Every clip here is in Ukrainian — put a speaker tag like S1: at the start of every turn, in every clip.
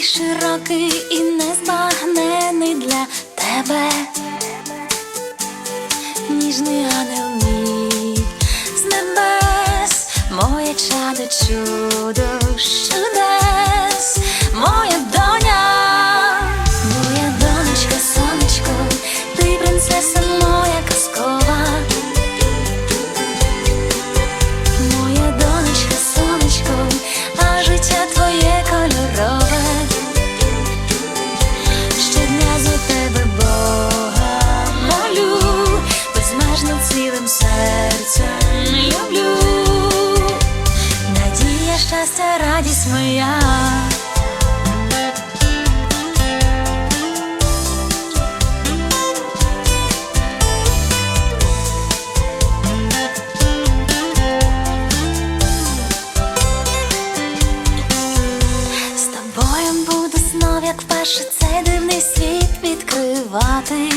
S1: такий широкий і незбагнений для тебе. Ніжний ангел мій з небес, моє чадо чудо чудес, Надія, радість моя. З тобою буду знов, як вперше цей дивний світ відкривати.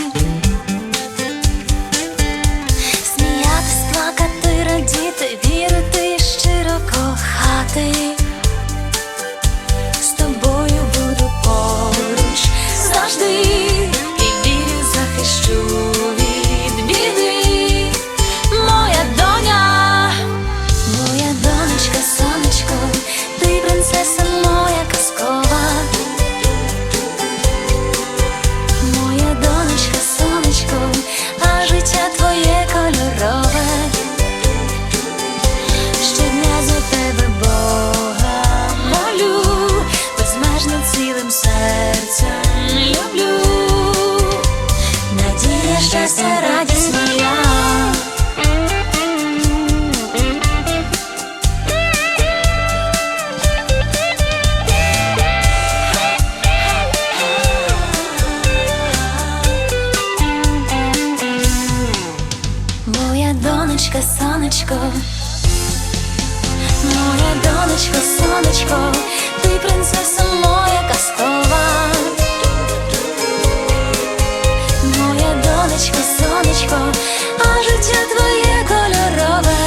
S1: Things. сонечко, сонечко, моя донечко, сонечко, ти принцеса моя казкова. Моя донечко, сонечко, а життя твоє кольорове,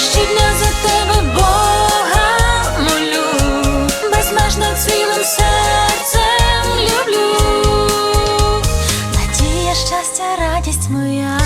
S1: щодня за тебе Бога молю, безмежно цілим серцем радість моя.